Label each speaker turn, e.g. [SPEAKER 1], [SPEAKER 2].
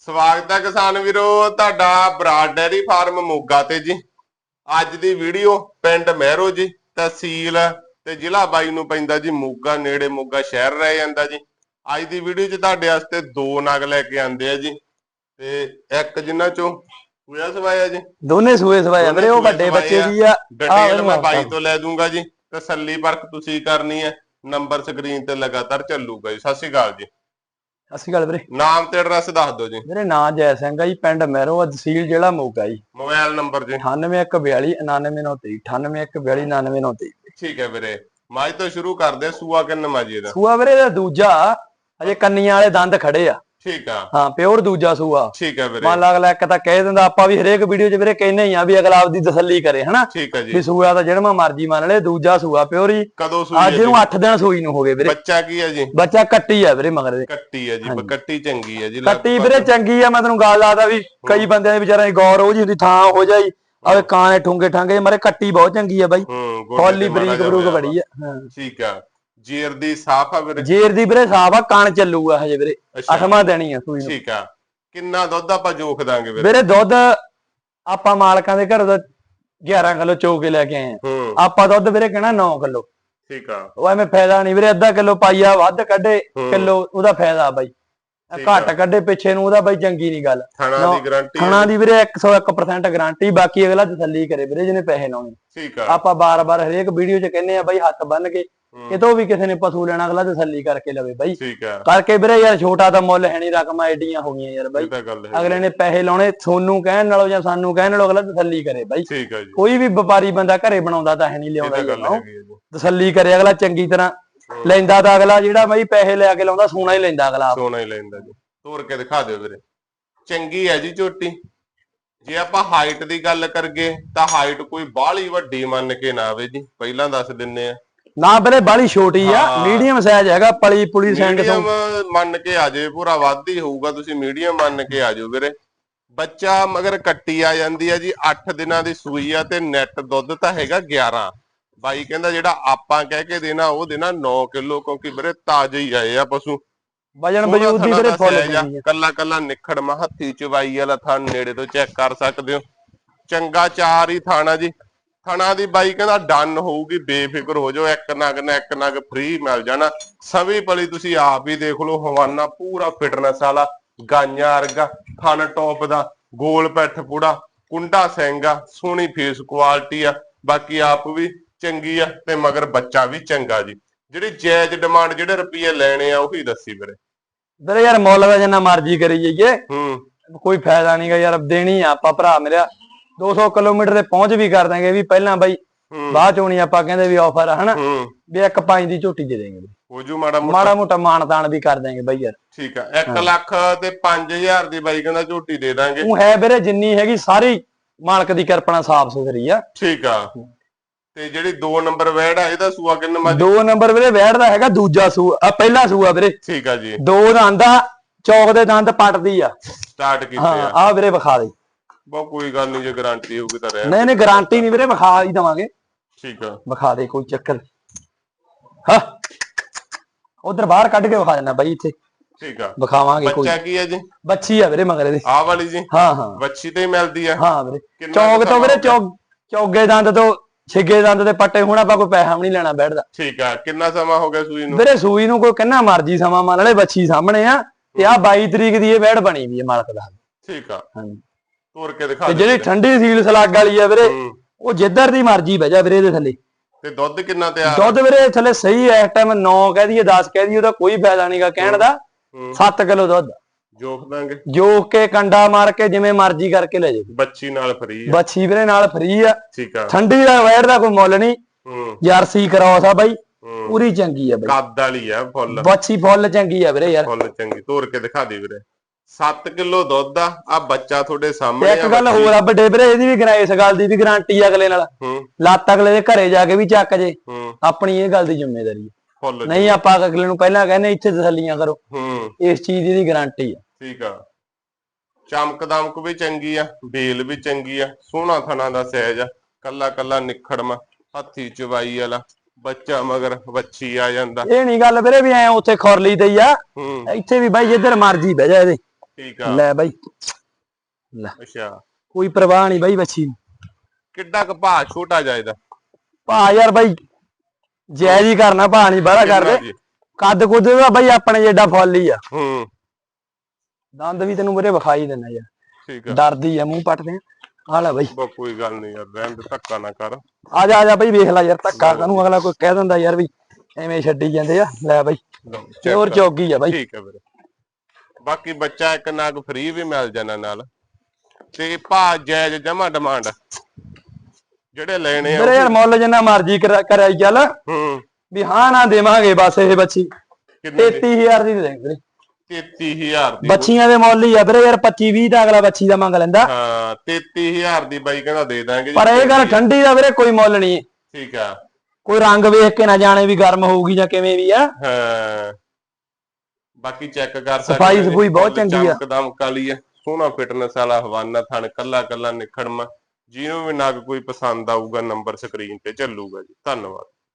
[SPEAKER 1] ਸਵਾਗਤ ਹੈ ਕਿਸਾਨ ਵੀਰੋ ਤੁਹਾਡਾ ਬਰਾਡ ਡੈਰੀ ਫਾਰਮ ਮੋਗਾ ਤੇ ਜੀ। ਅੱਜ ਦੀ ਵੀਡੀਓ ਪਿੰਡ ਮਹਿਰੋ ਜੀ ਤਹਿਸੀਲ ਤੇ ਜ਼ਿਲ੍ਹਾ ਬਾਈ ਨੂੰ ਪੈਂਦਾ ਜੀ ਮੋਗਾ ਨੇੜੇ ਮੋਗਾ ਸ਼ਹਿਰ ਰਹਿ ਜਾਂਦਾ ਜੀ। ਅੱਜ ਦੀ ਵੀਡੀਓ 'ਚ ਤੁਹਾਡੇ ਵਾਸਤੇ ਦੋ ਨਗ ਲੈ ਕੇ ਆਂਦੇ ਆ ਜੀ ਤੇ ਇੱਕ ਜਿਨ੍ਹਾਂ ਚੋਂ ਹੋਇਆ ਸਵਾਇਆ ਜੀ।
[SPEAKER 2] ਦੋਨੇ ਸੂਏ ਸਵਾਇਆ ਵੀਰੇ ਉਹ ਵੱਡੇ ਬੱਚੇ। ਦੀ ਆ।
[SPEAKER 1] ਡਿਟੇਲ ਮੈਂ ਬਾਈ। ਤੋਂ ਲੈ ਦੂੰਗਾ ਜੀ। ਤਸੱਲੀ ਪਰਖ ਤੁਸੀਂ ਕਰਨੀ ਹੈ। ਨੰਬਰ ਸਕਰੀਨ ਤੇ ਲਗਾਤਾਰ ਚੱਲੂਗਾ ਜੀ। ਸਤਿ ਸ਼੍ਰੀ ਅਕਾਲ ਜੀ।
[SPEAKER 2] ਅਸੀਂ ਗੱਲ ਵੀਰੇ
[SPEAKER 1] ਨਾਮ ਤੇ ਐਡਰੈਸ ਦੱਸ ਦਿਓ ਜੀ
[SPEAKER 2] ਵੀਰੇ ਨਾਂ ਜੈ ਸਿੰਘ ਆ ਜੀ ਪਿੰਡ ਮਹਿਰੋ ਤਹਿਸੀਲ ਜਿਹੜਾ ਮੋਗਾ ਜੀ
[SPEAKER 1] ਮੋਬਾਈਲ ਨੰਬਰ ਜੀ
[SPEAKER 2] 98142 99923 98142 99923
[SPEAKER 1] ਠੀਕ ਹੈ ਵੀਰੇ ਮਾਝ ਤੋਂ ਸ਼ੁਰੂ ਕਰਦੇ ਸੂਆ ਕਿੰਨ ਮਾਜੀ ਦਾ
[SPEAKER 2] ਸੂਆ ਵੀਰੇ ਦਾ ਦੂਜਾ ਅਜੇ ਕੰਨੀਆਂ ਵਾਲੇ ਦੰਦ ਖੜੇ ਆ
[SPEAKER 1] ਠੀਕ ਆ।
[SPEAKER 2] ਹਾਂ ਪਿਓਰ ਦੂਜਾ ਸੂਆ।
[SPEAKER 1] ਠੀਕ ਹੈ ਵੀਰੇ।
[SPEAKER 2] ਮੰਨ ਲਾ ਅਗਲਾ ਇੱਕ ਤਾਂ ਕਹਿ ਦਿੰਦਾ ਆਪਾਂ ਵੀ ਹਰੇਕ ਵੀਡੀਓ 'ਚ ਵੀਰੇ ਕਹਿੰਦੇ ਹੀ ਆ ਵੀ ਅਗਲਾ ਆਪਦੀ ਤਸੱਲੀ ਕਰੇ ਹਨਾ?
[SPEAKER 1] ਠੀਕ
[SPEAKER 2] ਵੀ
[SPEAKER 1] ਜੀ।
[SPEAKER 2] ਸੂਆ ਤਾਂ ਜਿਹੜਾ ਮਰਜ਼ੀ ਮੰਨ ਲੈ ਦੂਜਾ ਸੂਆ ਪਿਓਰ। ਹੀ
[SPEAKER 1] ਕਦੋਂ ਸੂਈ
[SPEAKER 2] ਅੱਜ ਨੂੰ
[SPEAKER 1] ਜੀ?
[SPEAKER 2] 8 ਦਿਨ ਸੂਈ ਨੂੰ ਹੋ ਗਏ ਵੀਰੇ।
[SPEAKER 1] ਬੱਚਾ ਕੀ ਹੈ ਜੀ?
[SPEAKER 2] ਬੱਚਾ ਕੱਟੀ ਆ ਵੀਰੇ ਮਗਰ ਦੇ।
[SPEAKER 1] ਕੱਟੀ ਹੈ ਜੀ। ਕੱਟੀ ਚੰਗੀ ਹੈ ਜੀ
[SPEAKER 2] ਕੱਟੀ ਵੀਰੇ ਚੰਗੀ ਆ ਮੈਂ ਤੈਨੂੰ ਗੱਲ ਆਦਾ ਵੀ ਕਈ ਬੰਦਿਆਂ ਦੇ ਵਿਚਾਰਿਆਂ ਦੀ ਗੌਰ ਹੋ ਜੀ ਹੁੰਦੀ ਥਾਂ ਹੋ ਜਾਈ। ਆਵੇ ਕਾਣੇ ਠੁੰਗੇ ਠਾਂਗੇ ਮਾਰੇ ਕੱਟੀ ਬਹੁਤ ਚੰਗੀ ਆ ਬਾਈ।
[SPEAKER 1] ਹੂੰ ਗੋਡੇ
[SPEAKER 2] ਫੋਲੀ
[SPEAKER 1] ਤੇ ਮਾੜਾ
[SPEAKER 2] ਬਰੀਕ ਬਰੂਕ ਬੜੀ ਆ। ਹਾਂ।
[SPEAKER 1] ਠੀਕ ਆ। ਜੀਰ ਦੀ ਸਾਫ਼ ਆ ਵੀਰੇ?
[SPEAKER 2] ਜੇਰ ਦੀ ਵੀਰੇ ਸਾਫ਼ ਆ ਕਣ ਚੱਲੂਗਾ ਹਜੇ ਵੀਰੇ। ਅਠਵਾਂ ਦੇਣੀ ਆ ਸੂਈ ਨੂੰ।
[SPEAKER 1] ਠੀਕ ਆ। ਕਿੰਨਾ ਦੁੱਧ ਆਪਾਂ ਜੋਖ ਦਾਂਗੇ ਵੀਰੇ?
[SPEAKER 2] ਵੀਰੇ ਦੁੱਧ ਆਪਾਂ ਮਾਲਕਾਂ ਦੇ ਘਰ ਦਾ 11 ਕਿਲੋ ਚੋ ਕੇ ਲੈ ਕੇ ਆਏ ਆ। ਆਪਾਂ ਦੁੱਧ ਵੀਰੇ ਕਹਿਣਾ 9 ਕਿਲੋ।
[SPEAKER 1] ਠੀਕ ਆ।
[SPEAKER 2] ਉਹ ਐਵੇਂ ਫਾਇਦਾ ਨਹੀਂ ਵੀਰੇ ਅੱਧਾ ਕਿਲੋ ਪਾਈਆ ਵੱਧ ਕੱਢੇ। ਕਿਲੋ ਉਹਦਾ ਫਾਇਦਾ ਬਾਈ। ਘੱਟ ਕੱਢੇ ਪਿੱਛੇ ਨੂੰ ਉਹਦਾ ਬਾਈ ਚੰਗੀ ਨਹੀਂ ਗੱਲ।
[SPEAKER 1] ਥਣਾ
[SPEAKER 2] ਨੌ-
[SPEAKER 1] ਦੀ ਗਾਰੰਟੀ
[SPEAKER 2] ਖਾਣਾ ਦੀ ਵੀਰੇ 101% ਗਾਰੰਟੀ ਬਾਕੀ ਅਗਲਾ ਤਸੱਲੀ ਕਰੇ ਵੀਰੇ ਜਿਹਨੇ ਪੈਸੇ ਲਾਉਣੇ।
[SPEAKER 1] ਠੀਕ ਆ।
[SPEAKER 2] ਆਪਾਂ ਬਾਰ-ਬਾਰ ਹਰੇਕ ਵੀਡੀਓ 'ਚ ਕਹਿੰਦੇ ਆ ਬਾਈ ਹੱਥ ਬੰਨ ਕੇ ਕਿਤੋਂ ਵੀ ਕਿਸੇ ਨੇ ਪਸ਼ੂ ਲੈਣਾ ਅਗਲਾ ਤਸੱਲੀ ਕਰਕੇ ਲਵੇ ਬਾਈ।
[SPEAKER 1] ਠੀਕ ਆ
[SPEAKER 2] ਕਰਕੇ ਵੀਰੇ ਯਾਰ ਛੋਟਾ ਤਾਂ ਮੁੱਲ ਹੈ ਨਹੀਂ ਰਕਮਾਂ ਐਡੀਆਂ ਹੋ ਗਈਆਂ ਯਾਰ
[SPEAKER 1] ਇਹ
[SPEAKER 2] ਬਾਈ
[SPEAKER 1] ਤਾਂ ਗੱਲ ਹੈ
[SPEAKER 2] ਅਗਲੇ ਨੇ ਪੈਸੇ ਲਾਉਣੇ ਸੋਨੂੰ ਕਹਿਣ ਨਾਲੋਂ ਜਾਂ ਸਾਨੂੰ ਕਹਿਣ ਨਾਲੋਂ ਅਗਲਾ ਤਸੱਲੀ ਕਰੇ ਬਾਈ।
[SPEAKER 1] ਠੀਕ ਆ ਜੀ।
[SPEAKER 2] ਕੋਈ ਵੀ ਵਪਾਰੀ ਬੰਦਾ ਘਰੇ ਬਣਾਉਂਦਾ ਤਾਂ ਹੈ ਨਹੀਂ
[SPEAKER 1] ਇਹ
[SPEAKER 2] ਲਿਆਉਂਦਾ
[SPEAKER 1] ਤਾਂ
[SPEAKER 2] ਹੀ
[SPEAKER 1] ਹੈ
[SPEAKER 2] ਤਸੱਲੀ ਕਰੇ ਅਗਲਾ ਚੰਗੀ ਤਰ੍ਹਾਂ
[SPEAKER 1] ਹੂੰ।
[SPEAKER 2] ਲੈਂਦਾ ਤਾਂ ਅਗਲਾ ਜਿਹੜਾ ਬਾਈ ਪੈਸੇ ਲੈ ਕੇ ਲਾਉਂਦਾ ਸੋਨਾ ਹੀ ਲੈਂਦਾ ਅਗਲਾ।
[SPEAKER 1] ਸੋਨਾ ਹੀ ਲੈਂਦਾ ਜੀ। ਤੋੜ ਕੇ ਦਿਖਾ ਦਿਓ ਵੀਰੇ। ਚੰਗੀ ਹੈ ਜੀ ਝੋਟੀ। ਜੇ ਆਪਾਂ ਹਾਈਟ ਦੀ ਗੱਲ ਕਰਗੇ ਤਾਂ ਹਾਈਟ ਕੋਈ ਬਾਹਲੀ ਵੱਡੀ ਮੰਨ ਕੇ ਨਾ ਆਵੇ ਜੀ। ਪਹਿਲਾਂ ਦੱਸ ਦਿੰਨੇ ਆ।
[SPEAKER 2] ਨਾ ਵੀਰੇ ਬਾਲੀ ਛੋਟੀ ਆ। ਮੀਡੀਅਮ ਸਾਈਜ਼ ਹੈਗਾ ਪਲੀ ਪੁਲੀ ਸਿੰਘ ਤੋਂ।
[SPEAKER 1] ਮੰਨ ਕੇ ਆ ਜਾਵੇ ਪੂਰਾ ਵੱਧ ਹੀ ਹੋਊਗਾ ਤੁਸੀਂ ਮੀਡੀਅਮ ਮੰਨ ਕੇ ਆ ਜਾਓ ਵੀਰੇ। ਬੱਚਾ ਮਗਰ ਕੱਟੀ ਆ ਜਾਂਦੀ ਆ ਜੀ 8 ਦਿਨਾਂ ਦੀ ਸੂਈ ਆ ਤੇ ਨੈਟ ਦੁੱਧ ਤਾਂ ਹੈਗਾ 11 ਬਾਈ ਕਹਿੰਦਾ ਜਿਹੜਾ ਆਪਾਂ ਕਹਿ ਕੇ ਦੇਣਾ ਉਹ ਦੇਣਾ 9 ਕਿਲੋ ਕਿਉਂਕਿ ਵੀਰੇ ਤਾਜ਼ੇ ਹੀ ਆਏ ਆ ਪਸ਼ੂ।
[SPEAKER 2] ਵਜਨ ਬਜੂਦ ਦੀ ਵੀਰੇ ਫੁੱਲ
[SPEAKER 1] ਕੱਲਾ ਕੱਲਾ ਨਿਖੜਮਾ ਹੱਥੀ ਚਵਾਈ ਵਾਲਾ ਥਣ ਨੇੜੇ ਤੋਂ ਚੈੱਕ ਕਰ ਸਕਦੇ ਹੋ। ਚੰਗਾ ਚਾਰ ਹੀ ਥਾਣਾ ਜੀ। ਥਣਾ ਦੀ ਬਾਈ ਕਹਿੰਦਾ ਡਨ ਹੋਊਗੀ ਬੇਫਿਕਰ ਹੋ ਜਾਓ ਇੱਕ ਨਗ ਨਾ ਇੱਕ ਨਗ ਫ੍ਰੀ ਮਿਲ ਜਾਣਾ। ਸਵੀ ਪਲੀ ਤੁਸੀਂ ਆਪ ਹੀ ਦੇਖ ਲਓ ਹਵਾਨਾ ਪੂਰਾ ਫਿਟਨੈਸ ਵਾਲਾ ਗਾਈਆਂ ਵਰਗਾ ਥਣ ਟੌਪ ਦਾ ਗੋਲ ਪੈਠ ਪੂੜਾ ਕੁੰਡਾ ਸਿੰਗਾ ਸੋਹਣੀ ਫੇਸ ਕੁਆਲਿਟੀ ਆ ਬਾਕੀ ਆਪ ਵੀ ਚੰਗੀ ਆ ਤੇ ਮਗਰ ਬੱਚਾ ਵੀ ਚੰਗਾ ਜੀ। ਜਿਹੜੀ ਜਾਇਜ਼ ਡਿਮਾਂਡ ਜਿਹੜੇ ਰੁਪਏ ਲੈਣੇ ਆ ਉਹੀ ਦੱਸੀ ਵੀਰੇ।
[SPEAKER 2] ਵੀਰੇ ਯਾਰ ਮੁੱਲ ਦਾ ਜਿੰਨਾ ਮਰਜ਼ੀ ਕਰੀ ਜਾਈਏ।
[SPEAKER 1] ਹੂੰ।
[SPEAKER 2] ਕੋਈ ਫਾਇਦਾ ਨਹੀਂਗਾ ਯਾਰ ਦੇਣੀ ਆ ਆਪਾਂ ਭਰਾ ਮੇਰਾ। 200 ਕਿਲੋਮੀਟਰ ਤੇ ਪਹੁੰਚ ਵੀ ਕਰ ਦਾਂਗੇ ਵੀ ਪਹਿਲਾਂ ਬਾਈ ਬਾਅਦ ਚ ਹੋਣੀ ਆਪਾਂ ਕਹਿੰਦੇ ਵੀ ਆਫਰ ਆ ਹਨਾ? ਵੀ ਇੱਕ ਪੰਜ ਦੀ ਝੋਟੀ ਦੇ ਦੇਂਗੇ
[SPEAKER 1] ਹੋ ਜੂ ਮਾੜਾ ਮੋਟਾ।
[SPEAKER 2] ਮਾੜਾ ਮੋਟਾ ਮਾਨਤਾਨ ਵੀ ਕਰ ਦਾਂਗੇ ਬਾਈ ਯਾਰ।
[SPEAKER 1] ਠੀਕ ਆ 1 ਲੱਖ ਤੇ 5000 ਦੀ ਬਾਈ ਕਹਿੰਦਾ ਝੋਟੀ ਦੇ ਦਾਂਗੇ।
[SPEAKER 2] ਉਹ ਹੈ ਵੀਰੇ ਜਿੰਨੀ ਹੈਗੀ ਸਾਰੀ ਮਾਲਕ ਦੀ ਕਿਰਪਾ ਸਾਫ਼ ਸੁਥਰੀ ਆ।
[SPEAKER 1] ਠੀਕ ਆ। ਤੇ ਜਿਹੜੀ 2 ਨੰਬਰ ਵੈੜ ਆ ਇਹਦਾ ਸੂਆ ਕਿੰਨਾ ਮੱਝ?
[SPEAKER 2] ਦੋ ਨੰਬਰ ਵੀਰੇ ਬੈਠਦਾ ਹੈਗਾ ਦੂਜਾ ਸੂਆ ਆ ਪਹਿਲਾ ਸੂਆ ਵੀਰੇ।
[SPEAKER 1] ਠੀਕ ਆ ਜੀ।
[SPEAKER 2] ਦੋ ਦੰਦ ਆ ਚੌਕ ਦੇ ਦੰਦ ਪੱਟਦੀ ਆ।
[SPEAKER 1] ਸਟਾਰਟ ਕੀਤੇ ਆ।
[SPEAKER 2] ਆ ਵੀਰੇ ਵਿਖਾ ਦੇ।
[SPEAKER 1] ਬਹੁਤ ਕੋਈ ਗੱਲ ਨਹੀਂ ਜੇ ਗਾਰੰਟੀ ਹੋਊਗੀ ਤਾਂ ਰਹਿ
[SPEAKER 2] ਨਹੀਂ ਨਹੀਂ ਗਾਰੰਟੀ ਨਹੀਂ ਵੀਰੇ ਵਿਖਾ ਹੀ ਦਵਾਂਗੇ।
[SPEAKER 1] ਠੀਕ ਆ।
[SPEAKER 2] ਵਿਖਾ ਦੇ ਕੋਈ ਚੱਕਰ ਹਾਂ। ਉਧਰ ਬਾਹਰ ਕੱਢ ਕੇ ਵਿਖਾ ਦੇਣਾ ਬਾਈ ਇੱਥੇ।
[SPEAKER 1] ਠੀਕ ਆ।
[SPEAKER 2] ਵਿਖਾਵਾਂਗੇ ਕੋਈ।
[SPEAKER 1] ਬੱਚਾ ਕੀ ਹੈ ਜੀ?
[SPEAKER 2] ਬੱਚੀ ਆ ਵੀਰੇ ਮਗਰ ਦੇ।
[SPEAKER 1] ਆਹ ਵਾਲੀ ਜੀ?
[SPEAKER 2] ਹਾਂ ਹਾਂ।
[SPEAKER 1] ਬੱਚੀ ਤੇ ਹੀ ਮਿਲਦੀ ਆ।
[SPEAKER 2] ਹਾਂ ਵੀਰੇ। ਚੌਕ ਤੋਂ ਵੀਰੇ ਚੌਕ ਚੌਗੇ ਦੰਦ ਤੋਂ ਛਿੱਗੇ ਦੰਦ ਦੇ ਪੱਟੇ ਹੁਣ ਆਪਾਂ ਕੋਈ ਪੈਸਾ ਵੀ ਨਹੀਂ ਲੈਣਾ ਬੈਠਦਾ
[SPEAKER 1] ਠੀਕ ਆ। ਕਿੰਨਾ ਸਮਾਂ ਹੋ ਗਿਆ ਸੂਈ ਨੂੰ?
[SPEAKER 2] ਵੀਰੇ ਸੂਈ ਨੂੰ ਕੋਈ ਕਿੰਨਾ ਮਰਜ਼ੀ ਸਮਾਂ ਮੰਨ ਲੈ ਬੱਚੀ ਸਾਹਮਣੇ ਆ ਤੇ ਆ 22 ਤਰੀਕ ਦੀ ਇਹ ਬੈੜ ਬਣੀ ਵੀ ਹੈ ਮਾਲਕ ਦਾ।
[SPEAKER 1] ਠੀਕ ਆ।
[SPEAKER 2] ਹਾਂਜੀ।
[SPEAKER 1] ਤੋੜ ਕੇ ਦਿਖਾ
[SPEAKER 2] ਤੇ ਜਿਹੜੀ
[SPEAKER 1] ਵੀਰੇ।
[SPEAKER 2] ਠੰਡੀ ਸੀਲ ਸਲਾਗ ਵਾਲੀ ਆ ਵੀਰੇ। ਉਹ ਜਿੱਧਰ ਦੀ ਮਰਜ਼ੀ ਬਹਿ ਜਾ ਵੀਰੇ ਇਹਦੇ ਥੱਲੇ।
[SPEAKER 1] ਤੇ ਦੁੱਧ ਕਿੰਨਾ ਤਿਆਰ ਆ?
[SPEAKER 2] ਦੁੱਧ ਵੀਰੇ ਥੱਲੇ ਸਹੀ ਐ ਇਸ ਟਾਈਮ 9 ਕਹਿ ਦਈਏ 10 ਕਹਿ ਦਈਏ ਉਹਦਾ ਕੋਈ ਫਾਇਦਾ ਨਹੀਂਗਾ ਕਹਿਣ ਦਾ।
[SPEAKER 1] ਹੂੰ।
[SPEAKER 2] 7 ਕਿਲੋ ਦੁੱਧ।
[SPEAKER 1] ਜੋਖ ਦਾਂਗੇ।
[SPEAKER 2] ਜੋਕ ਕੇ ਕੰਡਾ ਮਾਰ ਕੇ ਜਿਵੇਂ ਮਰਜ਼ੀ ਕਰਕੇ ਲੈ ਜਾਓ।
[SPEAKER 1] ਬੱਚੀ ਨਾਲ ਫਰੀ ਆ।
[SPEAKER 2] ਬੱਚੀ ਵੀਰੇ ਨਾਲ ਫਰੀ ਆ।
[SPEAKER 1] ਠੀਕ ਆ।
[SPEAKER 2] ਠੰਡੀ ਦਾ ਵੈੜ ਦਾ ਕੋਈ ਮੁੱਲ ਨਹੀਂ
[SPEAKER 1] ਹੂੰ।
[SPEAKER 2] ਜਰਸੀ ਕਰਾਸ ਆ ਬਾਈ। ਪੂਰੀ ਚੰਗੀ ਆ ਬਾਈ।
[SPEAKER 1] ਕੱਦ ਵਾਲੀ ਆ ਫੁੱਲ।
[SPEAKER 2] ਬੱਚੀ ਫੁੱਲ ਚੰਗੀ ਆ ਵੀਰੇ ਯਾਰ।
[SPEAKER 1] ਫੁੱਲ ਚੰਗੀ। ਤੋੜ ਕੇ ਦਿਖਾ ਦੇ ਵੀਰੇ। 7 ਕਿਲੋ ਦੁੱਧ ਆ ਆ ਬੱਚਾ ਤੁਹਾਡੇ ਸਾਹਮਣੇ
[SPEAKER 2] ਇੱਕ ਗੱਲ। ਹੋਰ ਆ ਵੱਡੇ ਵੀਰੇ ਇਹਦੀ ਵੀ ਗਰਾ- ਇਸ ਗੱਲ ਦੀ ਵੀ ਗਾਰੰਟੀ ਆ ਅਗਲੇ ਨਾਲ। ਲੱਤ ਅਗਲੇ ਦੇ ਘਰੇ ਜਾ ਕੇ ਵੀ ਚੱਕ ਜੇ। ਆਪਣੀ ਇਹ ਗੱਲ ਦੀ ਜ਼ਿੰਮੇਵਾਰੀ ਹੈ ਨਹੀਂ ਆਪਾਂ ਅਗਲੇ ਨੂੰ ਪਹਿਲਾਂ ਕਹਿੰਦੇ ਇੱਥੇ ਤਸੱਲੀਆਂ ਕਰੋ। ਇਸ ਚੀਜ਼ ਦੀ ਗਾਰੰਟੀ ਆ।
[SPEAKER 1] ਠੀਕ ਆ। ਚਮਕ ਦਮਕ ਵੀ ਚੰਗੀ ਆ ਬੇਲ ਵੀ ਚੰਗੀ ਆ ਸੋਹਣਾ ਥਣਾ ਦਾ ਸਹਿਜ ਆ। ਕੱਲਾ ਕੱਲਾ ਨਿਖੜਮਾ ਹੱਥੀ ਚਵਾਈ ਵਾਲਾ ਬੱਚਾ ਮਗਰ ਵੱਛੀ ਆ ਜਾਂਦਾ।
[SPEAKER 2] ਇਹ ਨਹੀਂ ਗੱਲ ਵੀਰੇ ਵੀ ਐ ਉੱਥੇ ਖੁਰਲੀ ਤੇ ਆ। ਇੱਥੇ ਵੀ ਬਾਈ ਜਿੱਧਰ ਮਰਜ਼ੀ ਬਹਿ ਜਾ ਇਹਦੇ।
[SPEAKER 1] ਠੀਕ ਆ।
[SPEAKER 2] ਲੈ ਬਾਈ। ਲੈ।
[SPEAKER 1] ਅੱਛਾ।
[SPEAKER 2] ਕੋਈ ਪਰਵਾਹ ਨਹੀਂ ਬਾਈ ਬੱਚੀ
[SPEAKER 1] ਕਿੱਡਾ ਕੁ ਭਾਅ ਛੋਟਾ ਜਾਇਦਾ
[SPEAKER 2] ਭਾ ਯਾਰ ਬਾਈ ਜਾਇਜ਼ ਹੀ ਕਰਨਾ ਭਾ ਨਹੀਂ ਬਾਹਲਾ ਕਰਦੇ।
[SPEAKER 1] ਜੀ
[SPEAKER 2] ਕੱਦ ਕੁੱਦ ਦਾ ਬਾਈ ਆਪਣੇ ਜਿੱਡਾ ਫੁੱਲ ਹੀ ਆ।
[SPEAKER 1] ਹੂੰ।
[SPEAKER 2] ਦੰਦ ਵੀ ਤੈਨੂੰ ਮੇਰੇ ਵਿਖਾਈ ਦਿੰਦਾ ਯਾਰ।
[SPEAKER 1] ਠੀਕ ਆ।
[SPEAKER 2] ਡਰਦੀ ਆ ਮੂੰਹ ਪੱਟਦੇ ਆ। ਲੈ ਬਾਈ।
[SPEAKER 1] ਬਾ ਕੋਈ ਗੱਲ ਨਹੀਂ ਯਾਰ ਰਹਿਣ ਦੇ ਧੱਕਾ ਨਾ ਕਰ।
[SPEAKER 2] ਆ ਜਾ ਆ ਜਾ ਬਾਈ ਵੇਖ ਲੈ ਯਾਰ ਧੱਕਾ ਕਾਨੂੰ ਅਗਲਾ ਕੋਈ ਕਹਿ ਦਿੰਦਾ ਯਾਰ ਵੀ ਐਵੇਂ ਛੱਡੀ ਜਾਂਦੇ ਆ। ਲੈ ਬਾਈ।
[SPEAKER 1] ਕਰ।
[SPEAKER 2] ਚੌਗੀ ਆ ਬਾਈ।
[SPEAKER 1] ਠੀਕ ਹੈ ਵੀਰੇ। ਬਾਕੀ ਬੱਚਾ ਇੱਕ ਨਾਗ ਫ੍ਰੀ ਵੀ ਮਿਲ ਜਾਣਾ ਨਾਲ। ਤੇ ਭਾ ਜਾਇਜ਼ ਜਮਾ ਡਿਮਾਂਡ ਜਿਹੜੇ ਲੈਣੇ ਆ
[SPEAKER 2] ਮੇਰੇ ਯਾਰ ਮੁੱਲ ਜਿੰਨਾ ਮਰਜ਼ੀ ਕਰਾ- ਕਰਾਈ ਚੱਲ।
[SPEAKER 1] ਹੂੰ।
[SPEAKER 2] ਵੀ ਹਾਂ ਨਾ ਦੇਵਾਂਗੇ ਬਸ ਇਹ ਬੱਚੀ।
[SPEAKER 1] ਕਿੰਨੇ ਦੀ?
[SPEAKER 2] 33000 ਦੀ ਦੇ ਦੇਂਗੇ
[SPEAKER 1] 33000 ਦੀ।
[SPEAKER 2] ਬੱਚੀਆਂ ਦੇ ਮੁੱਲ ਹੀ ਆ ਵੀਰੇ ਯਾਰ 25 20 ਦਾ ਅਗਲਾ ਬੱਚੀ ਦਾ ਮੰਗ ਲੈਂਦਾ।
[SPEAKER 1] ਹਾਂ 33000 ਦੀ ਬਾਈ ਕਹਿੰਦਾ ਦੇ ਦਾਂਗੇ
[SPEAKER 2] ਪਰ ਇਹ ਗੱਲ ਠੰਡੀ ਦਾ ਵੀਰੇ ਕੋਈ ਮੁੱਲ ਨਹੀਂ।
[SPEAKER 1] ਠੀਕ ਆ।
[SPEAKER 2] ਕੋਈ ਰੰਗ ਵੇਖ ਕੇ ਨਾ ਜਾਣੇ ਵੀ ਗਰਮ ਹੋਊਗੀ ਜਾਂ ਕਿਵੇਂ ਵੀ ਆ।
[SPEAKER 1] ਹਾਂ। ਬਾਕੀ ਚੈੱਕ ਕਰ ਸਕਦੇ
[SPEAKER 2] ਸਫ਼ਾਈ ਸਫੂਈ ਬਹੁਤ ਚੰਗੀ ਆ।
[SPEAKER 1] ਚਮਕਦਮ ਕਾਲੀ ਆ। ਸੋਹਣਾ ਫਿਟਨੈਸ ਵਾਲਾ ਹਵਾਨਾ ਥਣ ਕੱਲਾ ਕੱਲਾ ਨਿਖੜਮਾ। ਜਿਹਨੂੰ ਵੀ ਨਗ ਕੋਈ ਪਸੰਦ ਆਊਗਾ ਨੰਬਰ ਸਕਰੀਨ ਤੇ ਚੱਲੂਗਾ ਜੀ। ਧੰਨਵਾਦ।